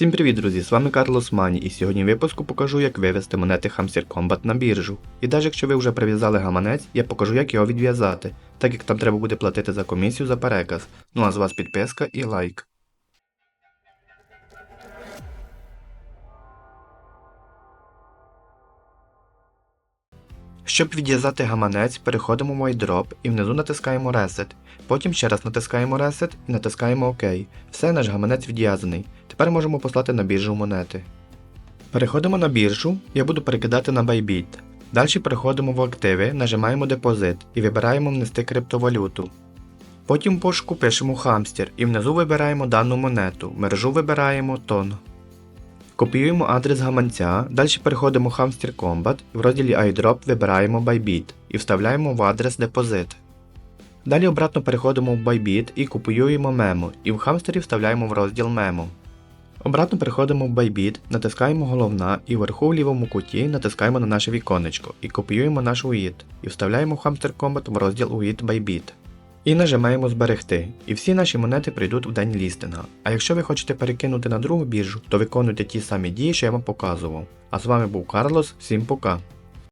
Всім привіт, друзі! З вами Карлос Мані, і сьогодні в випуску покажу, як вивести монети Hamster Combat на біржу. І навіть якщо ви вже прив'язали гаманець, я покажу, як його відв'язати, так як там треба буде платити за комісію за переказ. Ну а з вас підписка і лайк. Щоб відв'язати гаманець, переходимо в iDrop і внизу натискаємо Reset. Потім ще раз натискаємо Reset і натискаємо ОК. Все, наш гаманець відв'язаний. Тепер можемо послати на біржу монети. Переходимо на біржу, я буду перекидати на Bybit. Далі переходимо в активи, нажимаємо депозит і вибираємо внести криптовалюту. Потім в пошуку пишемо хамстер і внизу вибираємо дану монету, мережу вибираємо тон. Копіюємо адрес гаманця, далі переходимо в Hamster Combat і в розділі iDrop вибираємо Bybit і вставляємо в адрес депозит. Далі обратно переходимо в Bybit і копіюємо мемо і в хамстері вставляємо в розділ мемо. Обратно переходимо в Bybit, натискаємо головна і вверху в лівому куті натискаємо на наше віконечко і копіюємо наш UID і вставляємо Hamster Combat в розділ UID Bybit. І нажимаємо зберегти, і всі наші монети прийдуть в день лістинга. А якщо ви хочете перекинути на другу біржу, то виконуйте ті самі дії, що я вам показував. А з вами був Карлос, всім пока.